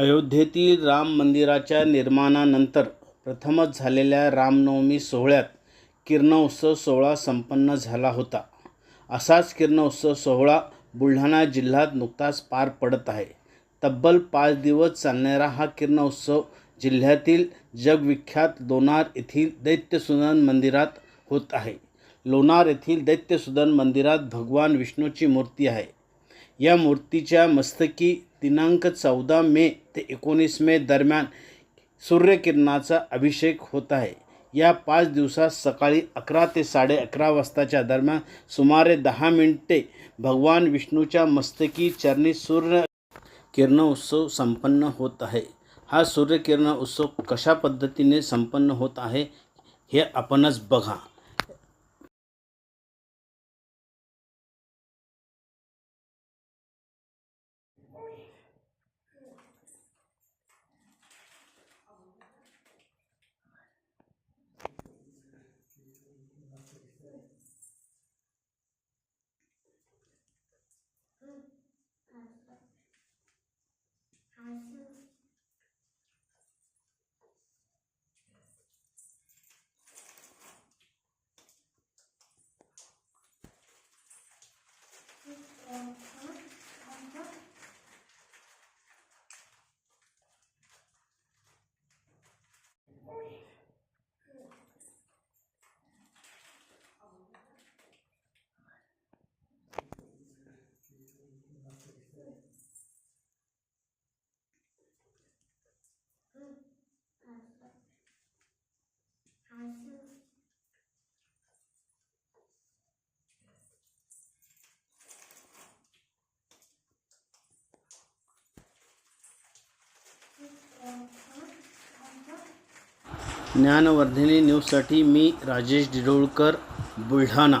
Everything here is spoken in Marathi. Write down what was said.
अयोध्येतील राम मंदिराच्या निर्माणानंतर प्रथमच झालेल्या रामनवमी सोहळ्यात किरणोत्सव सोहळा संपन्न झाला होता. असाच किरणोत्सव सोहळा बुलढाणा जिल्ह्यात नुकताच पार पडत आहे. तब्बल पाच दिवस चालणारा हा किरणोत्सव जिल्ह्यातील जगविख्यात लोणार येथील दैत्यसुदन मंदिरात होत आहे. लोणार येथील दैत्यसुदन मंदिरात भगवान विष्णूची मूर्ती आहे. या मूर्तीच्या मस्तकी दिनांक चौदा मे ते एकोणीस मे दरम्यान सूर्यकिरणाचा अभिषेक होत आहे. या पाच दिवसात सकाळी अकरा ते साडे अकरा वाजताच्या दरम्यान सुमारे दहा मिनिटे भगवान विष्णूच्या मस्तकी चरणी सूर्य किरण उत्सव संपन्न होत आहे. हा सूर्यकिरण उत्सव कशा पद्धतीने संपन्न होत आहे हे आपणच बघा. 嗯，嗯，嗯，还是还是这个。ज्ञानवर्धिनी न्यूजसाठी मी राजेश डिडोळकर बुलढाणा.